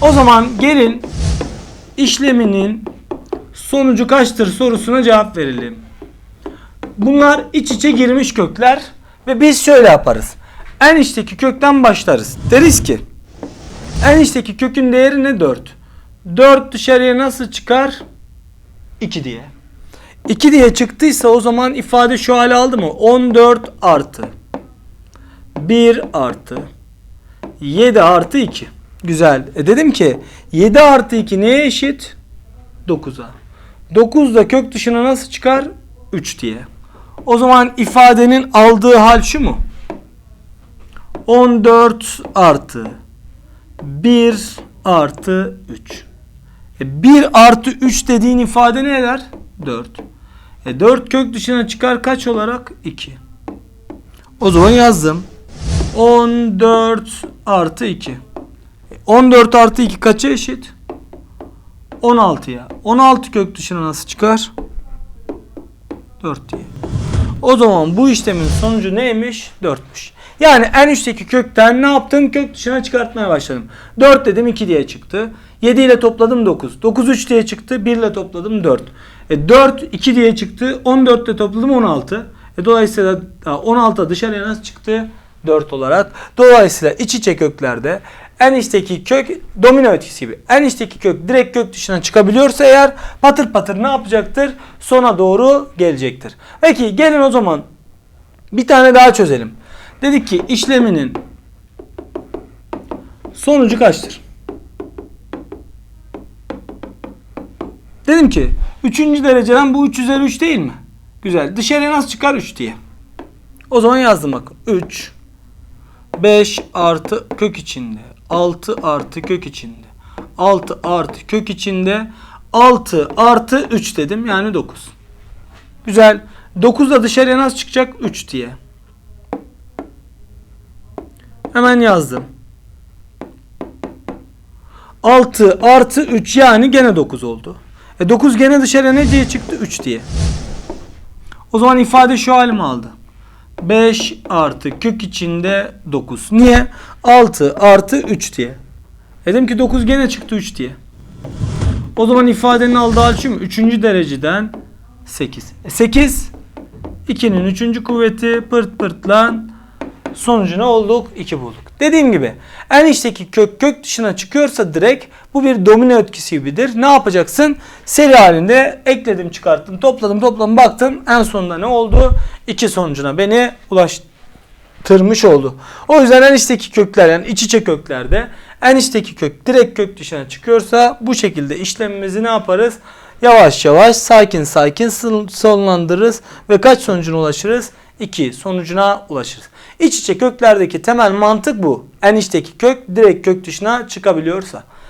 O zaman gelin işleminin sonucu kaçtır sorusuna cevap verelim. Bunlar iç içe girmiş kökler ve biz şöyle yaparız. En içteki kökten başlarız. Deriz ki en içteki kökün değeri ne? 4. 4 dışarıya nasıl çıkar? 2 diye. 2 diye çıktıysa o zaman ifade şu hale aldı mı? 14 artı 1 artı 7 artı 2. Güzel. E dedim ki 7 artı 2 neye eşit? 9'a. 9 da kök dışına nasıl çıkar? 3 diye. O zaman ifadenin aldığı hal şu mu? 14 artı 1 artı 3. E 1 artı 3 dediğin ifade ne eder? 4. E 4 kök dışına çıkar kaç olarak? 2. O zaman yazdım. 14 artı 2. E 14 artı 2 kaça eşit? 16'ya. 16 kök dışına nasıl çıkar? 4 diye. O zaman bu işlemin sonucu neymiş? 4'müş. Yani en üstteki kökten ne yaptım? Kök dışına çıkartmaya başladım. 4 dedim 2 diye çıktı. 7 ile topladım 9. 9 3 diye çıktı. 1 ile topladım 4. E 4 2 diye çıktı. 14 ile topladım 16. E dolayısıyla 16 dışarıya nasıl çıktı? 4 olarak. Dolayısıyla iç içe köklerde en içteki kök domino etkisi gibi. En içteki kök direkt kök dışına çıkabiliyorsa eğer patır patır ne yapacaktır? Sona doğru gelecektir. Peki gelin o zaman bir tane daha çözelim. Dedik ki işleminin sonucu kaçtır? Dedim ki 3. dereceden bu 3 üzeri 3 değil mi? Güzel. Dışarıya nasıl çıkar 3 diye. O zaman yazdım bakın. 3 5 artı kök içinde 6 artı kök içinde 6 artı kök içinde 6 artı 3 dedim yani 9. Güzel. 9 da dışarıya nasıl çıkacak? 3 diye. Hemen yazdım. 6 artı 3 yani gene 9 oldu. E 9 gene dışarıya ne diye çıktı? 3 diye. O zaman ifade şu halimi aldı. 5 artı kök içinde 9. Niye? 6 artı 3 diye. Dedim ki 9 gene çıktı 3 diye. O zaman ifadenin aldığı mu? 3. dereceden 8. E 8 2'nin 3. kuvveti pırt pırtlan sonucu ne olduk? 2 bulduk. Dediğim gibi en içteki kök kök dışına çıkıyorsa direkt bu bir domino etkisi gibidir. Ne yapacaksın? Seri halinde ekledim çıkarttım topladım topladım baktım en sonunda ne oldu? 2 sonucuna beni ulaştırmış oldu. O yüzden en içteki kökler yani iç içe köklerde en içteki kök direkt kök dışına çıkıyorsa bu şekilde işlemimizi ne yaparız? Yavaş yavaş sakin sakin sonlandırırız ve kaç sonucuna ulaşırız? 2 sonucuna ulaşırız. İç içe köklerdeki temel mantık bu. En içteki kök direkt kök dışına çıkabiliyorsa.